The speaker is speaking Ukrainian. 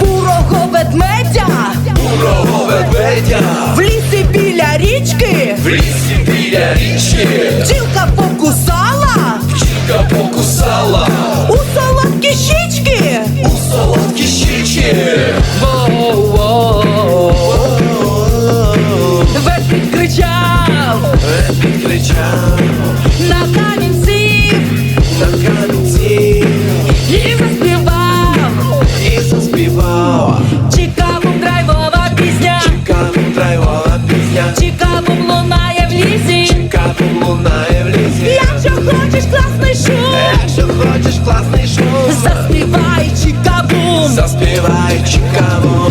Бурого ведмедя, бурого ведмедя, в лісі біля річки, в лісі біля річки, бджілка покусала, бджілка покусала, у солодкі щічки, у солодкі. Хочеш класний шум, заспівай Чикабум. заспівай Чикаго,